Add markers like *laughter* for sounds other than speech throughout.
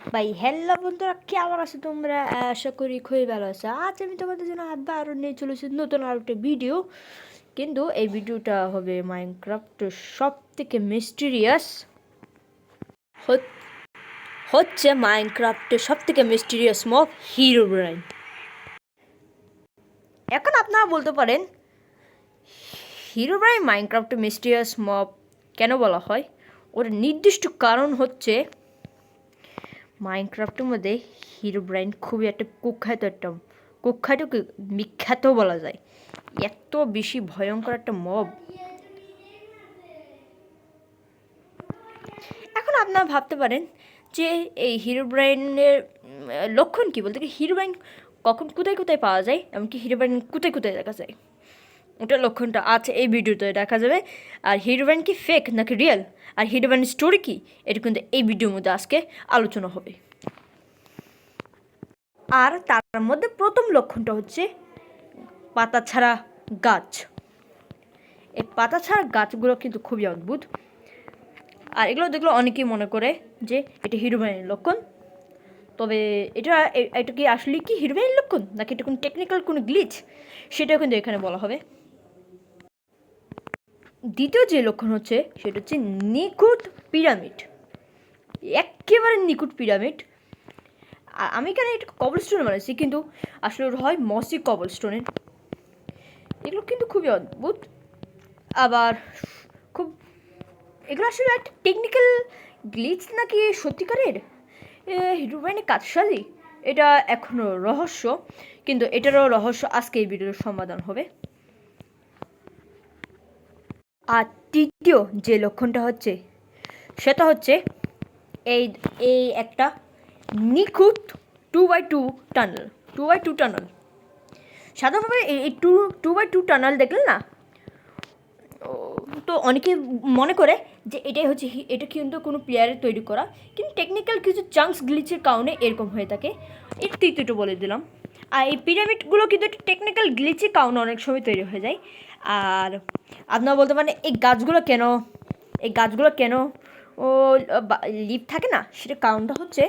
ভাই হ্যালো বন্ধুরা, কেমন আছো তোমরা? আশা করি খুবই ভালো আছো। আজ আমি তোমাদের জন্য আবার নিয়ে চলেছি নতুন আর একটা ভিডিও কিন্তু এই ভিডিওটা হবে মাইনক্রাফ্ট সব থেকে মিস্টিরিয়াস হচ্ছে মাইনক্রাফটের সব থেকে মিস্টিরিয়াস মব হিরো ব্রাইন এখন আপনারা বলতে পারেন হিরো ব্রাইন মাইনক্রাফটে মিস্টিরিয়াস মব কেন বলা হয়? ওর নির্দিষ্ট কারণ হচ্ছে মাইনক্রাফটের মধ্যে হিরো ব্রাইন খুবই একটা কুখ্যাত একটা কুখ্যাত বিখ্যাত বলা যায়। এত বেশি ভয়ঙ্কর একটা মব। এখন আপনারা ভাবতে পারেন যে এই হিরো ব্রাইনের লক্ষণ কী বলতে হিরো ব্রাইন কখন কোথায় কোথায় পাওয়া যায়, এমনকি হিরো ব্রাইন কোথায় কোথায় দেখা যায়? ওটার লক্ষণটা আছে এই ভিডিওতে দেখা যাবে। আর হিরো ব্রাইন কি ফেক নাকি রিয়েল আর ব্রাইনের স্টোরি কি? এটা কিন্তু এই ভিডিওর মধ্যে আজকে আলোচনা হবে। আর তার মধ্যে প্রথম লক্ষণটা হচ্ছে পাতা ছাড়া গাছ। এই পাতা ছাড়া গাছগুলো কিন্তু খুবই অদ্ভুত। আর এগুলো দেখলে অনেকেই মনে করে যে এটা হিরোবাইনের লক্ষণ। তবে এটা এটা কি আসলে কি হিরোবাইনের লক্ষণ? নাকি এটা কোনো টেকনিক্যাল কোনো গ্লিচ সেটাও কিন্তু এখানে বলা হবে। দ্বিতীয় যে লক্ষণ হচ্ছে, সেটা হচ্ছে নিখুঁত পিরামিড। একেবারে নিখুঁত পিরামিড। আমি এখানে এটা কবল স্টোনে বানাইছি, কিন্তু আসলে হয় মসি কবল স্টোনের এগুলো কিন্তু খুবই অদ্ভুত। আবার খুব, এগুলো আসলে একটা টেকনিক্যাল গ্লিচ নাকি সত্যিকারের? হিরোবাইনের কাজ সাজি এটা এখনও রহস্য, কিন্তু এটারও রহস্য আজকে এই ভিডিওর সমাধান হবে। আর তৃতীয় যে লক্ষণটা হচ্ছে, সেটা হচ্ছে এই এই একটা নিখুঁত two by two tunnel two by two tunnel সাধারণভাবে এই- two two by two tunnel দেখলেন না, তো অনেকে মনে করে যে এটাই হচ্ছে এটা কিন্তু কোনো প্লেয়ারের তৈরি করা, কিন্তু টেকনিক্যাল কিছু চান্স গ্লিচের কারণে এরকম হয়ে থাকে। এর তৃতীয়টা বলে দিলাম। আর এই পিরামিডগুলো কিন্তু টেকনিক্যাল গ্লিচের কারণে অনেক সময় তৈরি হয়ে যায়। আর আপনারা বলতে পারেন, এই গাছগুলো কেন? এই গাছগুলো কেন? ও লিভ থাকে না? সেটা কারণটা হচ্ছে,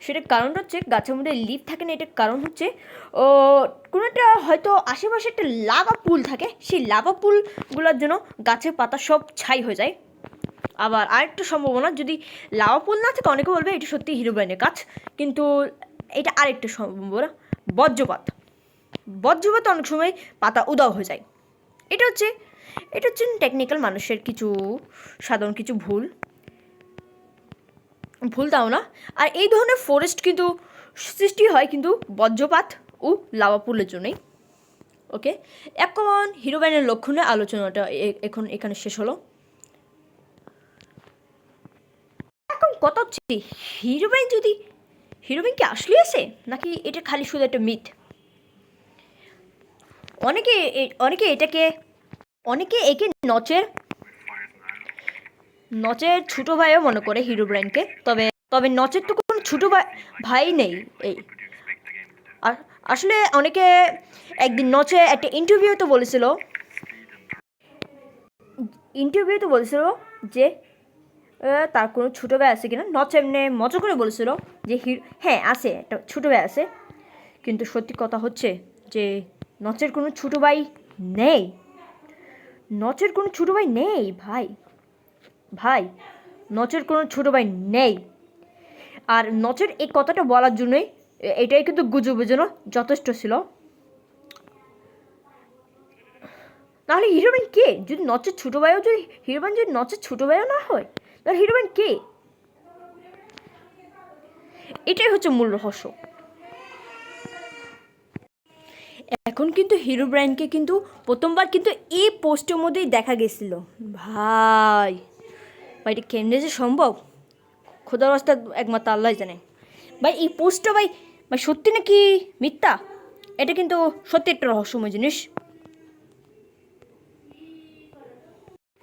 সেটার কারণটা হচ্ছে গাছের মধ্যে লিভ থাকে না, এটার কারণ হচ্ছে, ও, কোনো একটা হয়তো আশেপাশে একটা লাভা পুল থাকে, সেই লাভা পুলগুলোর জন্য গাছের পাতা সব ছাই হয়ে যায়। আবার আরেকটা সম্ভাবনা, যদি লাভা পুল না থাকে, অনেকে বলবে এটা সত্যি হিরোবাইনের কাজ কিন্তু এটা আরেকটা সম্ভাবনা, বজ্রপাত। বজ্রপাত অনেক সময় পাতা উদাও হয়ে যায়। এটা হচ্ছে এটা হচ্ছে টেকনিক্যাল মানুষের কিছু সাধারণ কিছু ভুল। ভুল তাও না। আর এই ধরনের ফরেস্ট কিন্তু সৃষ্টি হয় কিন্তু বজ্রপাত ও লাভা পুলের জন্যই। ওকে এখন হিরোবাইনের লক্ষণে আলোচনাটা এখন এখানে শেষ হলো। এখন কথা হচ্ছে, হিরোবাইন যদি, হিরোবাইন কি আসলে আছে নাকি এটা খালি শুধু একটা মিথ অনেকে অনেকে এটাকে, অনেকে একে নচের নচের ছোট ভাইও মনে করে হিরো ব্রাইনকে তবে তবে নচের তো কোনো ছোটো ভাই ভাই নেই এই। আসলে অনেকে একদিন নচে একটা ইন্টারভিউতে বলেছিল ইন্টারভিউতে বলেছিল যে তার কোনো ছোটো ভাই আছে কিনা, নচ এমনি মজা করে বলেছিল যে, হিরো হ্যাঁ আছে, একটা ছোটো ভাই আছে, কিন্তু সত্যি কথা হচ্ছে যে নচের কোনো ছোটো ভাই নেই। নচের কোনো ছোটো ভাই নেই, ভাই। ভাই, নচের কোনো ছোটো ভাই নেই। আর নচের এই কথাটা বলার জন্যই এটাই কিন্তু গুজবের জন্য যথেষ্ট ছিল। তাহলে হিরোইন কে? যদি নচের ছোটো ভাইও যদি, হিরোইন যদি নচের ছোটো ভাইও না হয়, তাহলে হিরোইন কে? এটাই হচ্ছে মূল রহস্য। এখন কিন্তু হিরো ব্র্যান্ডকে কিন্তু প্রথমবার কিন্তু এই পোস্টের মধ্যেই দেখা গেছিল। ভাই ভাই, এটা কেমনে যে সম্ভব? খোদার রাস্তা একমাত্র আল্লাহ জানে। ভাই, এই পোস্টটা ভাই ভাই, সত্যি নাকি মিথ্যা? এটা কিন্তু সত্যি একটা রহস্যময় জিনিস।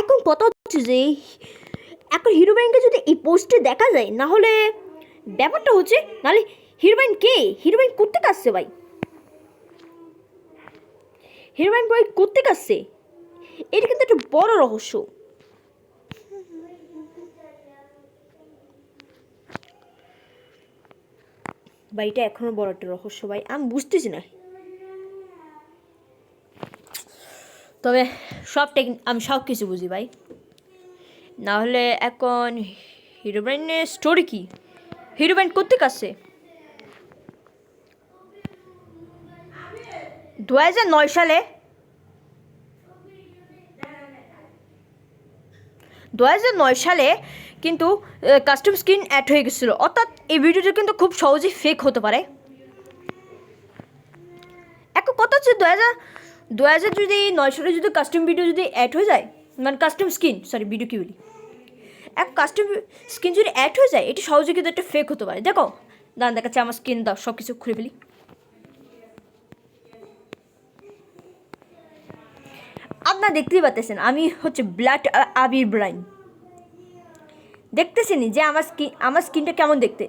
এখন কথা হচ্ছে যে, এখন হিরো ব্যাংকে যদি এই পোস্টে দেখা যায়, না হলে ব্যাপারটা হচ্ছে, নাহলে হিরোইন কে? হিরোইন করতে আসছে ভাই? হিরোইন বই করতে আসছে? এটা কিন্তু একটা বড় রহস্য। বা এটা এখনও বড় একটা রহস্য ভাই। আমি বুঝতেছি না। তবে সব টেক, আমি সব কিছু বুঝি ভাই। নাহলে এখন হিরোবাইনের স্টোরি কি? হিরোবাইন করতে কাছে দু হাজার নয় সালে দু হাজার নয় সালে কিন্তু কাস্টম স্ক্রিন অ্যাড হয়ে গেছিল। অর্থাৎ এই ভিডিওটা কিন্তু খুব সহজেই ফেক হতে পারে। এখন কথা হচ্ছে দু হাজার দু হাজার যদি নয় সালে যদি কাস্টম ভিডিও যদি অ্যাড হয়ে যায় মানে কাস্টম স্ক্রিন সরি ভিডিও কি বলি? এক কাস্টম স্ক্রিন যদি অ্যাড হয়ে যায়, এটি সহজে কিন্তু একটা ফেক হতে পারে। দেখো দান দেখাচ্ছে, আমার স্ক্রিন দাও সব কিছু খুলে ফেলি। আপনারা দেখতেই পাচ্ছেন আমি হচ্ছে ব্লাড আবির ব্রাইন দেখতেছেনি যে আমার স্কিন আমার স্কিনটা কেমন দেখতে?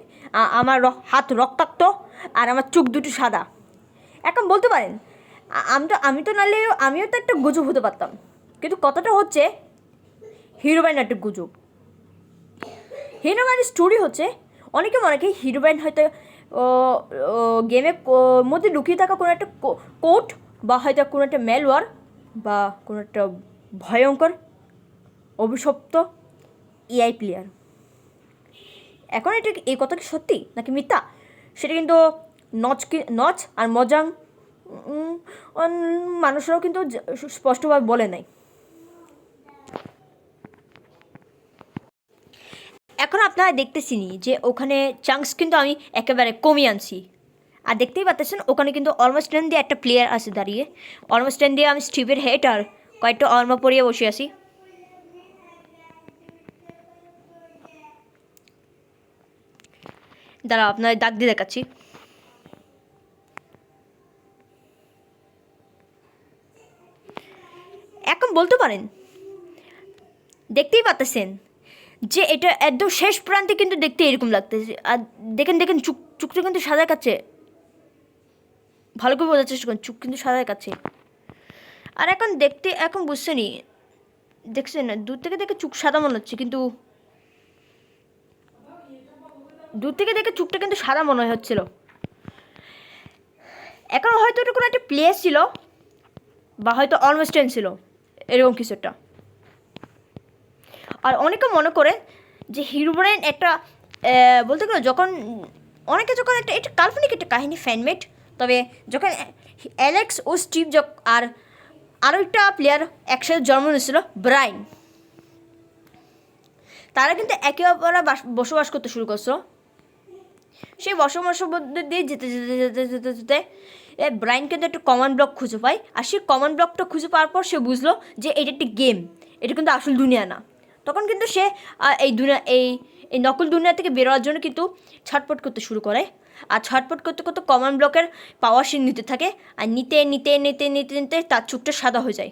আমার হাত রক্তাক্ত আর আমার চোখ দুটো সাদা। এখন বলতে পারেন আমি তো আমি তো নাহলে, আমিও তো একটা গুজব হতে পারতাম। কিন্তু কথাটা হচ্ছে হিরোবাইন একটা গুজব। হিরোবাইনের স্টোরি হচ্ছে, অনেকে মনে করে হিরোবাইন হয়তো গেমে মধ্যে লুকিয়ে থাকা কোনো একটা কোট বা হয়তো কোনো একটা ম্যালওয়ার বা কোনো একটা ভয়ঙ্কর অভিশপ্ত এআই প্লেয়ার এখন এটা এই কি সত্যি নাকি মিথ্যা? সেটা কিন্তু নচ নচ আর মজাং মানুষরাও কিন্তু স্পষ্টভাবে বলে নাই। এখন আপনারা দেখতেছিনি যে ওখানে চান্স কিন্তু আমি একেবারে কমিয়ে আনছি। আর দেখতেই পাচ্ছেন ওখানে কিন্তু অলমোস্ট টেন দিয়ে একটা প্লেয়ার আছে দাঁড়িয়ে। অলমোস্ট টেন দিয়ে আমি স্টিভের হেড আর কয়েকটা অলমা পরিয়ে বসে আছি। দাঁড়া আপনার দাগ দিয়ে দেখাচ্ছি। এখন বলতে পারেন, দেখতেই পাচ্ছেন যে এটা একদম শেষ প্রান্তে কিন্তু দেখতে এরকম লাগতেছে। আর দেখেন দেখেন, চুক চুকটা কিন্তু সাদা কাচ্ছে। ভালো করে বোঝার চেষ্টা করুন চুক কিন্তু সাদা কাছে। আর এখন দেখতে, এখন বুঝছেনি দেখছেন না, দূর থেকে দেখে চুক সাদা মনে হচ্ছে, কিন্তু দূর থেকে দেখে চুকটা কিন্তু সাদা মনে হচ্ছিল। এখন হয়তো ওটা কোনো একটা প্লেস ছিল, বা হয়তো অলমোস্টেন ছিল, এরকম কিছু একটা। আর অনেকে মনে করে যে হিরোব্রেন একটা বলতে গেলে যখন, অনেকে যখন একটা, এটা কাল্পনিক একটা কাহিনী ফ্যানমেড তবে যখন অ্যালেক্স ও স্টিভ আর আরও একটা প্লেয়ার একসাথে জন্ম নিয়েছিল ব্রাইন তারা কিন্তু একে অপরা বাস- বসবাস করতে শুরু করছ। সেই বসবাসের মধ্যে দিয়ে যেতে যেতে যেতে যেতে যেতে এ ব্রাইন কিন্তু একটা কমন ব্লক খুঁজে পায়। আর সেই কমন ব্লকটা খুঁজে পাওয়ার পর সে বুঝলো যে এটা একটি গেম এটা কিন্তু আসল দুনিয়া না। তখন কিন্তু সে এই দুনিয়া এই এই নকল দুনিয়া থেকে বেরোয়ার জন্য কিন্তু ছটপট করতে শুরু করে। আর ছটপট করতে করতে কমন ব্লকের পাওয়ার সে নিতে থাকে আর নিতে নিতে নিতে নিতে নিতে তার চুপটা সাদা হয়ে যায়।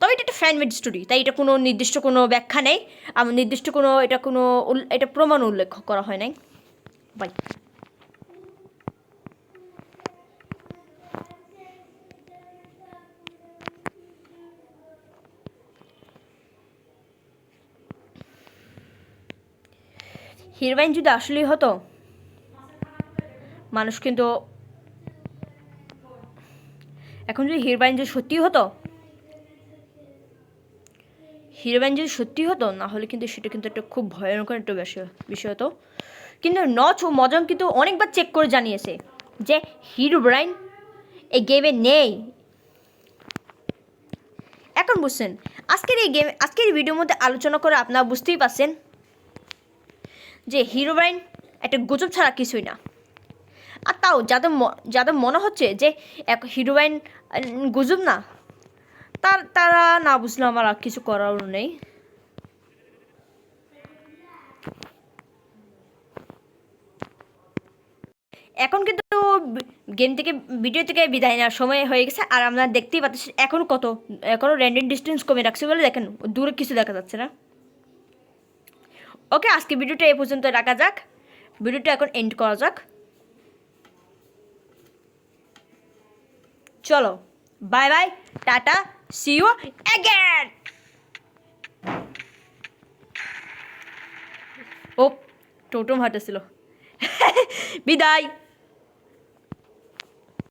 তবে এটা একটা ফ্যানমেড স্টোরি তাই এটা কোনো নির্দিষ্ট কোনো ব্যাখ্যা নেই। আমার নির্দিষ্ট কোনো, এটা কোনো এটা প্রমাণ উল্লেখ করা হয় নাই। বাই হিরোইন যদি আসলেই হতো মানুষ কিন্তু এখন যদি হিরোবাইন যদি সত্যি হতো হিরোবাইন যদি সত্যি হতো, না হলে কিন্তু সেটা কিন্তু একটা খুব ভয়ঙ্কর একটা বিষয় বিষয় হতো। কিন্তু নচ ও মজম কিন্তু অনেকবার চেক করে জানিয়েছে যে হিরো ব্রাইন এই গেমে নেই। এখন বুঝছেন, আজকের এই গেম আজকের ভিডিওর মধ্যে আলোচনা করে আপনারা বুঝতেই পারছেন যে হিরো ব্রাইন একটা গুজব ছাড়া কিছুই না। আর তাও যাদের যাদের মনে হচ্ছে যে এক হিরোইন গুজব না, তার, তারা না বুঝলে আমার আর কিছু করার নেই। এখন কিন্তু গেম থেকে ভিডিও থেকে বিদায় নেওয়ার সময় হয়ে গেছে, আর আমরা দেখতেই পাচ্ছি এখন কত এখনও র্যান্ডেম ডিস্টেন্স কমে রাখছে বলে দেখেন, দূরে কিছু দেখা যাচ্ছে না। ওকে, আজকে ভিডিওটা এ পর্যন্ত রাখা যাক। ভিডিওটা এখন এন্ড করা যাক। চলো bye bye ta-ta see you again ও মাতা ছিল *laughs* বিদায়।